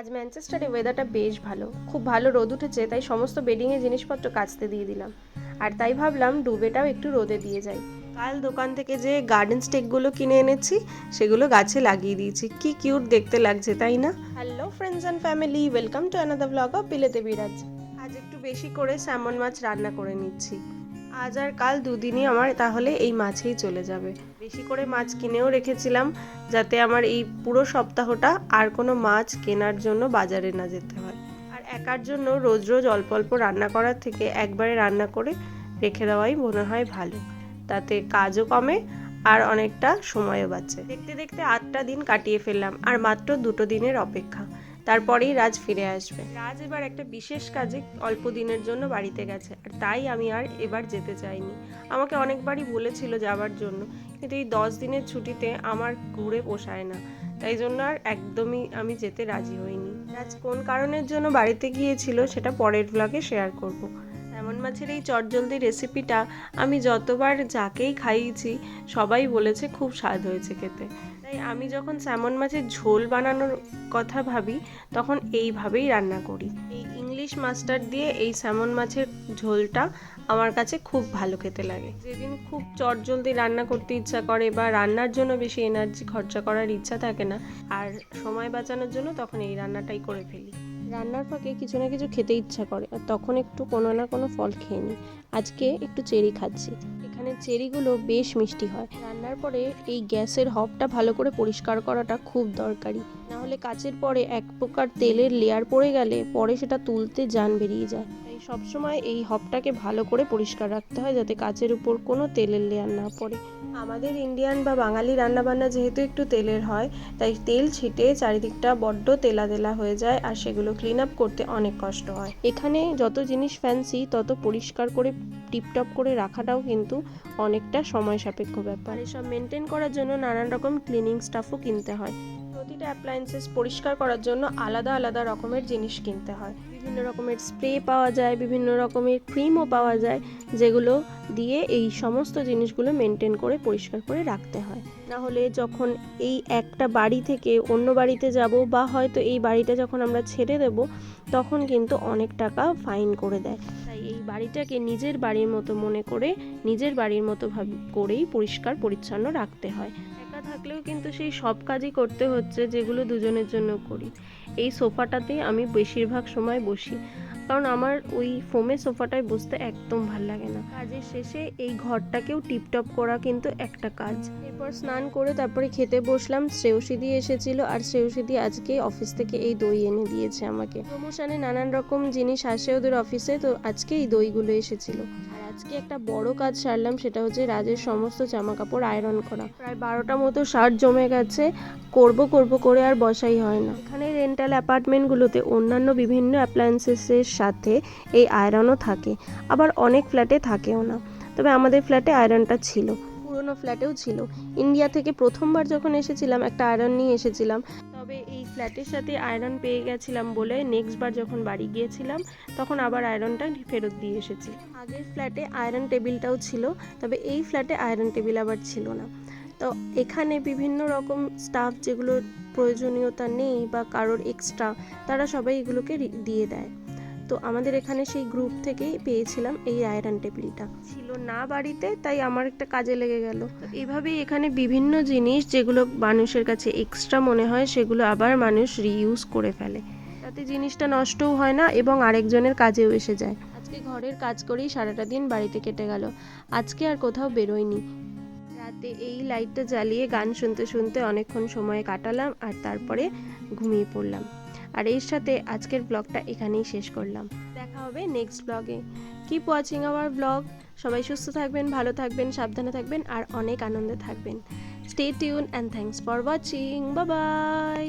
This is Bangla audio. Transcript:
আজ ম্যানচেস্টারে ওয়েদারটা বেশ ভালো। খুব ভালো রোদ উঠেছে, তাই সমস্ত বেডিংয়ে জিনিসপত্র কাচতে দিয়ে দিলাম। আর তাই ভাবলাম ডুবেটাও একটু রোদে দিয়ে যাই। কাল দোকান থেকে যে গার্ডেন স্টেকগুলো কিনে এনেছি, সেগুলো গাছে লাগিয়ে দিয়েছি। কি কিউট দেখতে লাগছে, তাই না? Hello friends and family welcome to another blog of বিলেতে Biraj আজ একটু বেশি করে স্যামন মাছ রান্না করে নিচ্ছি। আজ আর কাল দুদিনই আমার তাহলে এই মাছেই চলে যাবে। বেশি করে মাছ কিনেও রেখেছিলাম যাতে আমার এই পুরো সপ্তাহটা আর কোনো মাছ কেনার জন্য বাজারে না যেতে হয়। আর একার জন্য রোজ রোজ অল্প অল্প রান্না করার থেকে একবারে রান্না করে রেখে দেওয়াই মনে হয় ভালো। তাতে কাজও কমে আর অনেকটা সময়ও বাঁচে। দেখতে দেখতে আটটা দিন কাটিয়ে ফেললাম আর মাত্র দুটো দিনের অপেক্ষা। তারপরেই রাজ ফিরে আসবে। রাজ এবার একটা বিশেষ কাজে অল্প দিনের জন্য বাড়িতে গেছে, আর তাই আমি আর এবার যেতে চাইনি। আমাকে অনেকবারই বলেছিল যাওয়ার জন্য, কিন্তু এই দশ দিনের ছুটিতে আমার ঘুরে পোষায় না। তাই জন্য আর একদমই আমি যেতে রাজি হইনি। রাজ কোন কারণের জন্য বাড়িতে গিয়েছিল সেটা পরের ব্লগে শেয়ার করব। এমন মাছের এই চটজলদি রেসিপিটা আমি যতবার যাকেই খাইয়েছি, সবাই বলেছে খুব স্বাদ হয়েছে খেতে। তাই আমি যখন স্যামন মাছের ঝোল বানানোর কথা ভাবি, তখন এইভাবেই রান্না করি। এই ইংলিশ মাস্টার দিয়ে এই স্যামন মাছের ঝোলটা আমার কাছে খুব ভালো খেতে লাগে। যেদিন খুব চটজলদি রান্না করতে ইচ্ছা করে বা রান্নার জন্য বেশি এনার্জি খরচা করার ইচ্ছা থাকে না, আর সময় বাঁচানোর জন্য তখন এই রান্নাটাই করে ফেলি। রান্নার ফাঁকে কিছু না কিছু খেতে ইচ্ছা করে, আর তখন একটু কোনো না কোনো ফল খেয়ে নিই। আজকে একটু চেরি খাচ্ছি। চেরিগুলো বেশ মিষ্টি হয়। রান্নার পরে এই গ্যাসের হবটা ভালো করে পরিষ্কার করাটা খুব দরকারি। নাহলে কাচের পরে এক প্রকার তেলের লেয়ার পড়ে গেলে পরে সেটা তুলতে যান বেরিয়ে যায়। সবসময় এই হবটাকে ভালো করে পরিষ্কার রাখতে হয় যাতে কাচের উপর কোনো তেলের লেয়ার না পড়ে। আমাদের ইন্ডিয়ান বা বাঙালি রান্নাবান্না যেহেতু একটু তেলের হয়, তাই তেল ছিটে চারিদিকটা বড্ড তেলা তেলা হয়ে যায় আর সেগুলো ক্লিন আপ করতে অনেক কষ্ট হয়। এখানে যত জিনিস ফ্যান্সি তত পরিষ্কার করে টিপটপ করে রাখাটাও কিন্তু অনেকটা সময় সাপেক্ষ ব্যাপার। এসব মেনটেন করার জন্য নানান রকম ক্লিনিং স্টাফও কিনতে হয়। প্রতিটা অ্যাপ্লায়েন্সেস পরিষ্কার করার জন্য আলাদা আলাদা রকমের জিনিস কিনতে হয়। বিভিন্ন রকমের স্প্রে পাওয়া যায়, বিভিন্ন রকমের ক্রিমও পাওয়া যায়, যেগুলো দিয়ে এই সমস্ত জিনিসগুলো মেনটেন করে, পরিষ্কার করে রাখতে হয়। না হলে যখন এই একটা বাড়ি থেকে অন্য বাড়িতে যাব বা হয়তো এই বাড়িটা যখন আমরা ছেড়ে দেব, তখন কিন্তু অনেক টাকা ফাইন করে দেয়। তাই এই বাড়িটাকে নিজের বাড়ির মতো মনে করে, নিজের বাড়ির মতো ভাব করেই পরিষ্কার, পরিচ্ছন্ন রাখতে হয়। থাকলেও কিন্তু সেই সব কাজই করতে হচ্ছে যেগুলো দুজনের জন্য করি। এই সোফাটাতে আমি বেশিরভাগ সময় বসি। কারণ আমার ওই ফোমের সোফাটায় বসতে একদম ভালো লাগে না। কাজের শেষে এই ঘরটাকেও টিপটপ করা কিন্তু একটা কাজ। এরপর স্নান করে তারপরে খেতে বসলাম। শ্রেয়সীদি এসেছিল আর শ্রেয়সীদি আজকে অফিস থেকে এই দই এনে দিয়েছে আমাকে। প্রমোশনে নানান রকম জিনিস আসে ওদের অফিসে, তো আজকে এই দইগুলো এসেছিল। আর আজকে একটা বড় কাজ সারলাম, সেটা হচ্ছে রাজের সমস্ত জামা কাপড় আয়রন করা। প্রায় বারোটা মতো শার্ট জমে গেছে, করব করব করে আর বসাই হয় না। এখানে রেন্টাল অ্যাপার্টমেন্টগুলোতে অন্যান্য বিভিন্ন অ্যাপ্লায়েন্সেসের সাথে এই আয়রনও থাকে, আবার অনেক ফ্ল্যাটে থাকেও না। তবে আমাদের ফ্ল্যাটে আয়রনটা ছিল, পুরোনো ফ্ল্যাটেও ছিল। ইন্ডিয়া থেকে প্রথমবার যখন এসেছিলাম, একটা আয়রন নিয়ে এসেছিলাম। তবে এই ফ্ল্যাটের সাথে আয়রন পেয়ে গেছিলাম বলে নেক্সট বার যখন বাড়ি গিয়েছিলাম, তখন আবার আয়রনটা ফেরত দিয়ে এসেছি। আগের ফ্ল্যাটে আয়রন টেবিলটাও ছিল, তবে এই ফ্ল্যাটে আয়রন টেবিল আবার ছিল না। তো এখানে বিভিন্ন রকম স্টাফ যেগুলো প্রয়োজনীয়তা নেই বা কারোর এক্সট্রা তারা সবাই এগুলোকে দিয়ে দেয়। তো আমাদের এখানে সেই গ্রুপ থেকেই পেয়েছিলাম এই আয়রন টেবিলটা ছিল না বাড়িতে, তাই আমার একটা কাজে লেগে গেল। এভাবেই এখানে বিভিন্ন জিনিস যেগুলো মানুষের কাছে এক্সট্রা মনে হয়, সেগুলো আবার মানুষ রিইউজ করে ফেলে। তাতে জিনিসটা নষ্টও হয় না এবং আরেকজনের কাজেও এসে যায়। আজকে ঘরের কাজ করেই সারাটা দিন বাড়িতে কেটে গেল। আজকে আর কোথাও বেরোয়নি। রাতে এই লাইটটা জ্বালিয়ে গান শুনতে শুনতে অনেকক্ষণ সময় কাটালাম আর তারপরে ঘুমিয়ে পড়লাম। আর এর সাথে আজকের ব্লগটা এখানেই শেষ করলাম। দেখা হবে নেক্সট ব্লগে কিপ ওয়াচিং আওয়ার ব্লগ সবাই সুস্থ থাকবেন, ভালো থাকবেন, সাবধানে থাকবেন আর অনেক আনন্দে থাকবেন। Stay tune and thanks for watching bye